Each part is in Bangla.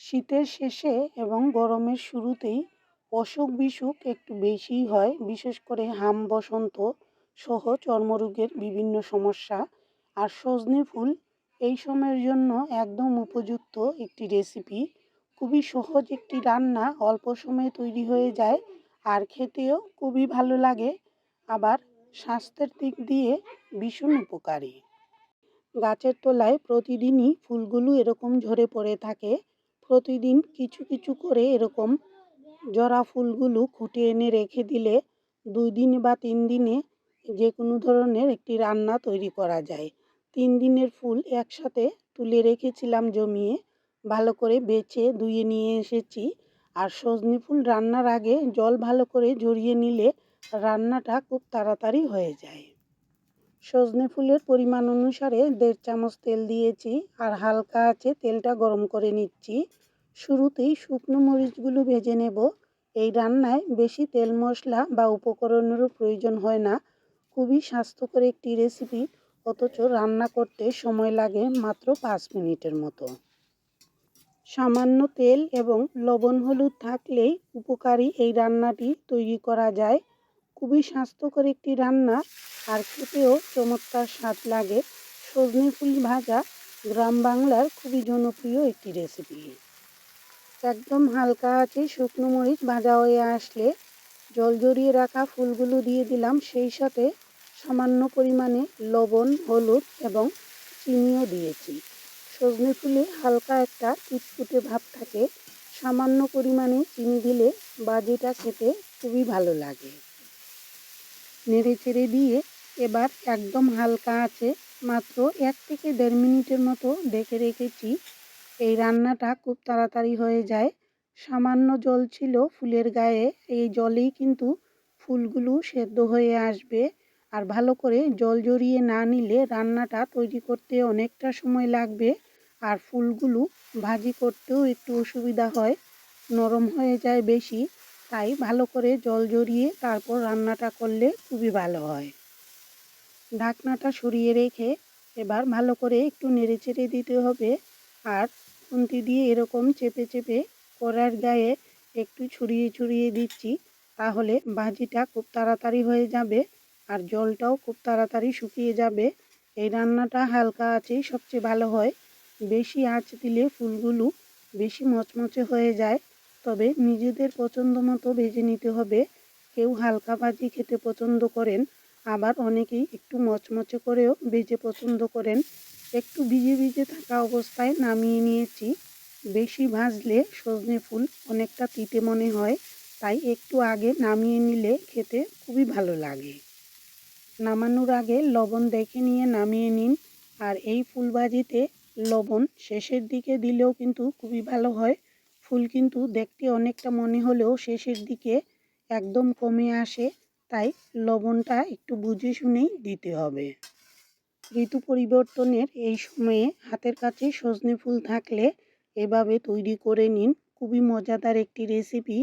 শীতের শেষে এবং গরমের শুরুতেই অসুখ বিসুখ একটু বেশিই হয়, বিশেষ করে হাম বসন্ত সহ চর্মরোগের বিভিন্ন সমস্যা আর সজনে ফুল এই সময়ের জন্য একদম উপযুক্ত একটি রেসিপি খুবই সহজ একটি রান্না, অল্প সময়ে তৈরি হয়ে যায় আর খেতেও খুবই ভালো লাগে, আবার স্বাস্থ্যের দিক দিয়ে ভীষণ উপকারী। গাছের তলায় প্রতিদিনই ফুলগুলো এরকম ঝরে পড়ে থাকে প্রতিদিন কিছু কিছু করে এরকম জরা ফুলগুলো খুঁটে এনে রেখে দিলে দুই দিন বা তিন দিনে যে কোনো ধরনের একটি রান্না তৈরি করা যায়। তিন দিনের ফুল একসাথে তুলে রেখেছিলাম জমিয়ে, ভালো করে বেছে ধুয়ে নিয়ে এসেছি। আর সজনে ফুল রান্নার আগে জল ভালো করে ঝরিয়ে নিলে রান্নাটা খুব তাড়াতাড়ি হয়ে যায়। সজনে ফুলের পরিমাণ অনুসারে দেড় চামচ তেল দিয়েছি আর হালকা আছে তেলটা গরম করে নিচ্ছি। শুরুতেই শুকনো মরিচগুলো ভেজে নেব। এই রান্নায় বেশি তেল মশলা বা উপকরণেরও প্রয়োজন হয় না। খুবই স্বাস্থ্যকর একটি রেসিপি, অথচ রান্না করতে সময় লাগে মাত্র পাঁচ মিনিটের মতো। সামান্য তেল এবং লবণ হলুদ থাকলেই উপকারী এই রান্নাটি তৈরি করা যায়। খুবই স্বাস্থ্যকর একটি রান্না। আর খেতেও চমৎকার স্বাদ লাগে। সজনে ফুল ভাজা গ্রাম বাংলার খুবই জনপ্রিয় একটি রেসিপি একদম হালকা আছে, শুকনো মরিচ ভাজা হয়ে আসলে জল জড়িয়ে রাখা ফুলগুলো দিয়ে দিলাম। সেই সাথে সামান্য পরিমাণে লবণ, হলুদ এবং চিনিও দিয়েছি। সজনে ফুলে হালকা একটা কুটকুটে ভাব থাকে। সামান্য পরিমাণে চিনি দিলে বাজিটা খেতে খুবই ভালো লাগে। নেড়ে চেড়ে দিয়ে এবার একদম হালকা আছে মাত্র এক থেকে দেড় মিনিটের মতো ডেকে রেখেছি। এই রান্নাটা খুব তাড়াতাড়ি হয়ে যায়। সামান্য জল ছিল ফুলের গায়ে, এই জলেই কিন্তু ফুলগুলো সেদ্ধ হয়ে আসবে। আর ভালো করে জল জড়িয়ে না নিলে রান্নাটা তৈরি করতে অনেকটা সময় লাগবে আর ফুলগুলো ভাজি করতেও একটু অসুবিধা হয়, নরম হয়ে যায় বেশি। তাই ভালো করে জল জড়িয়ে তারপর রান্নাটা করলে খুবই ভালো হয়। ঢাকনাটা সরিয়ে রেখে এবার ভালো করে একটু নেড়ে চেড়ে দিতে হবে আর খুন্তি দিয়ে এরকম চেপে চেপে কড়ার গায়ে একটু ছড়িয়ে ছড়িয়ে দিচ্ছি তাহলে ভাজিটা খুব তাড়াতাড়ি হয়ে যাবে আর জলটাও খুব তাড়াতাড়ি শুকিয়ে যাবে। এই রান্নাটা হালকা আছেই সবচেয়ে ভালো হয়। বেশি আঁচ দিলে ফুলগুলো বেশি মচমচে হয়ে যায় তবে নিজেদের পছন্দ মতো ভেজে নিতে হবে। কেউ হালকা ভাজি খেতে পছন্দ করেন, আবার অনেকেই একটু মচমচে করেও ভেজে পছন্দ করেন। একটু ভিজে ভিজে থাকা অবস্থায় নামিয়ে নিয়েছি। বেশি ভাজলে সজনে ফুল অনেকটা তিতে মনে হয়, তাই একটু আগে নামিয়ে নিলে খেতে খুবই ভালো লাগে। নামানোর আগে লবণ দেখে নিয়ে নামিয়ে নিন, আর এই ফুল ভাজিতে লবণ শেষের দিকে দিলেও কিন্তু খুবই ভালো হয়। ফুল কিন্তু দেখতে অনেকটা মনে হলেও শেষের দিকে একদম কমে আসে, তাই লবণটা একটু বুঝে শুনেই দিতে হবে। ঋতু পরিবর্তনের এই সময়ে হাতের কাছে সজনে ফুল থাকলে এভাবে তৈরি করে নিন। খুবই মজাদার একটি রেসিপি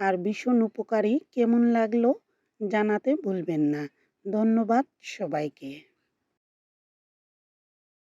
আর ভীষণ উপকারী। কেমন লাগল জানাতে ভুলবেন না। ধন্যবাদ সবাইকে।